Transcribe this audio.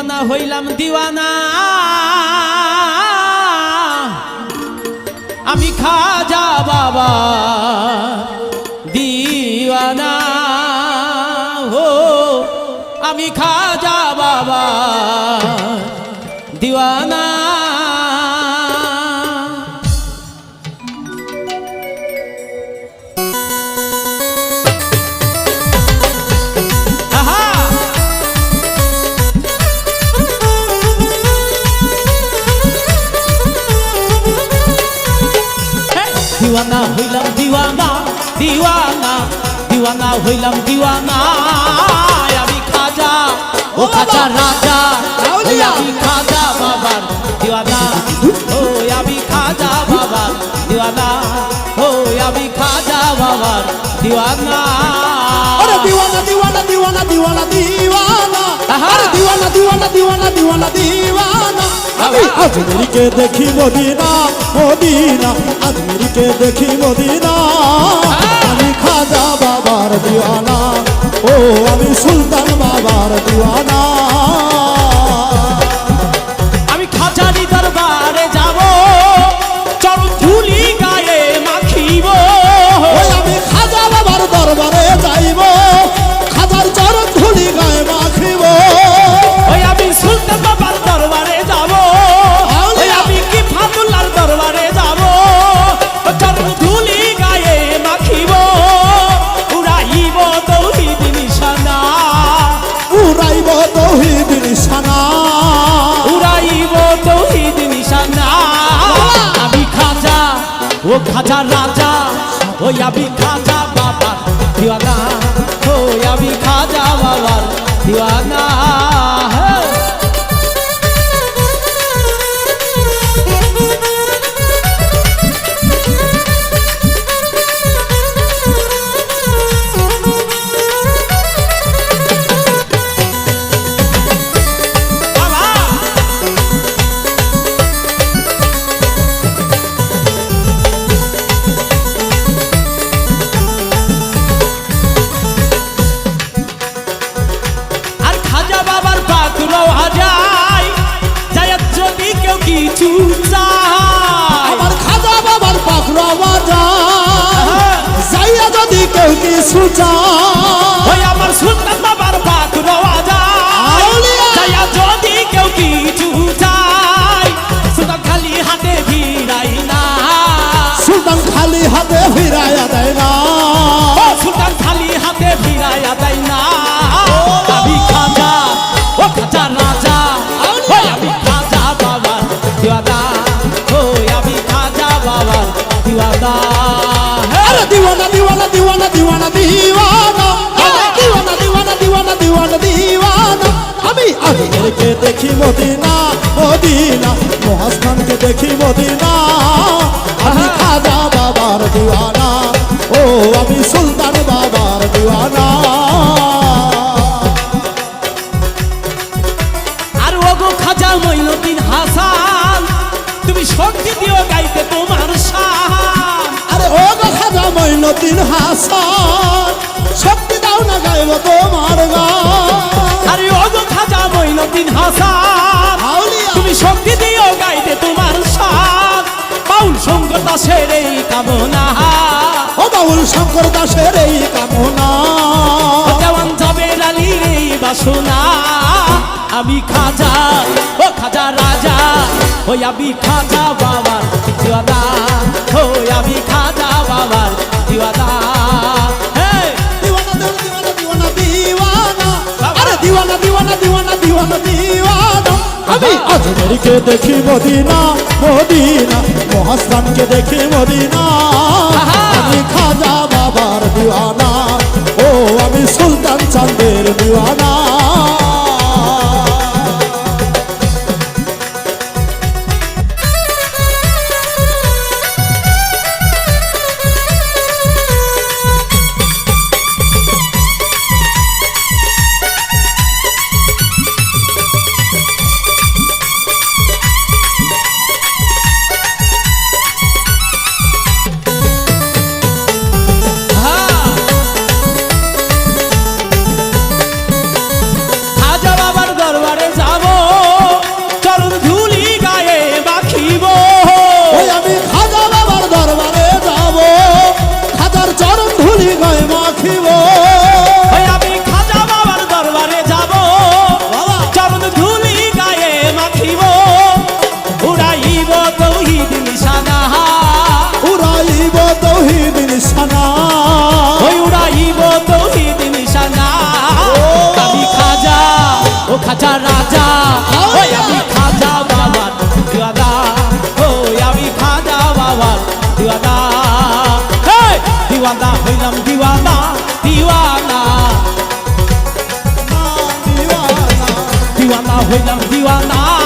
দিওয়ানা হইলাম দিওয়ানা। আমি খাজা বাবা দিওয়ানা। হো আমি খাজা বাবা দিওয়ানা। দিওয়ানা হইলাম দিওয়ানা দিওয়ানা দিওয়ানা হইলাম দিওয়ানা। আমি খাজা ও খাজা রাজা আমি খাজা বাবার দিওয়ানা। ও আমি খাজা বাবার দিওয়ানা। ও আমি খাজা বাবার দিওয়ানা। দিওয়ানা দিওয়ানা দিওয়ানা দিওয়ানা দিওয়ানা দিওয়ানা দিওয়ানা দিওয়ানা দিওয়ানা। আজমেরিকে দেখি মদিনা মদিনা আজমেরিকে দেখি মদিনা। আমি খাজা বাবার দিওয়ানা, ও আমি সুলতান বাবার দিওয়ানা। ও খাজা রাজা ওই আমি খাজা। আমার খাজা বাবার পাখরা বাজার যাইয়া যদি কেউ কিছু চায়। আমার সুলতান দিওয়ানা দিওয়ানা দিওয়ানা দিওয়ানা দিওয়ানা দিওয়ানা দিওয়ানা দিওয়ানা দিওয়ানা আমি কে দেখি মদিনা মদিনা। মহাস্থানকে দেখি মদিনা। আমি খাজা বাবার দিওয়ানা। ও আমি সুলতান বাবার দিওয়ানা। মঈনুদ্দিন হাসান। শক্তি দাও না গাইব তোমার আরে ওগো খাজা মইনুদ্দিন হাসান। তুমি শক্তি দিও গাইতে তোমার শান বাউল শঙ্কর দাসের এই কামনা। ও বাউল শঙ্কর দাসের এই কামনা। দেওয়ান যাবে রালির এই বাসনা। আমি খাজা ও খাজা রাজা ওই আমি খাজা বাবার দিওয়ানা ওই আমি খাজা বাবার আজমেরকে দেখি মদিনা মদিনা মহাস্থানকে দেখি মদিনা! আমি খাজা বাবার দিওয়ানা ও আমি সুলতান চাঁদের দিওয়ানা দিওয়ানা দিওয়ানা হইলাম দিওয়ানা